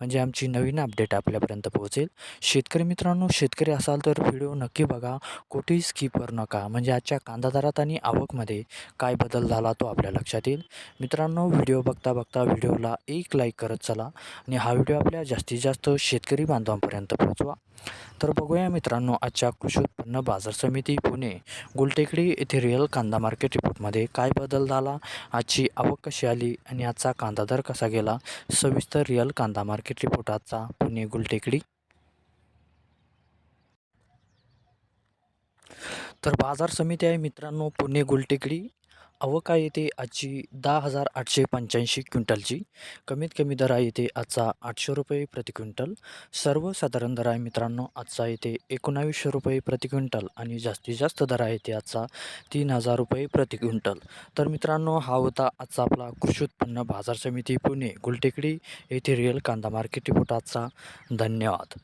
म्हणजे आमची नवीन अपडेट आपल्यापर्यंत पोहोचेल. शेतकरी मित्रांनो शेतकरी असाल तर व्हिडिओ नक्की बघा. कुठेही स्किप करू नका. म्हणजे आजच्या कांदा दरात आणि आवकमध्ये काय बदल झाला तो आपल्या लक्षात येईल. मित्रांनो व्हिडिओ बघता बघता व्हिडिओला एक लाईक करत चला आणि हा व्हिडिओ आपल्या जास्तीत जास्त शेतकरी बांधवांपर्यंत पोहोचवा. तर बघूया मित्रांनो आजच्या कृषी उत्पन्न बाजार समिती पुणे गुलटेकडी येथे रिअल कांदा मार्केट रिपोर्टमध्ये काय बदल झाला? आजची आवक कशी आली? आणि आजचा कांदा दर कसा गेला? सविस्तर रिअल कांदा मार्केट रिपोर्ट आजचा पुणे गुलटेकडी. तर बाजार समिती आहे मित्रांनो पुणे गुलटेकडी. आवक आहे येते आजची दहा हजार आठशे पंच्याऐंशी क्विंटलची. कमीत कमी दर आहे येते आजचा आठशे रुपये प्रति क्विंटल. सर्वसाधारण दर आहे मित्रांनो आजचा येते एकोणावीसशे रुपये प्रति क्विंटल आणि जास्तीत जास्त दर आहे ते आजचा तीन हजार रुपये प्रति क्विंटल. तर मित्रांनो हा होता आजचा आपला कृषी उत्पन्न बाजार समिती पुणे गुलटेकडी येथे रिअल कांदा मार्केट रिपोर्ट आजचा. धन्यवाद.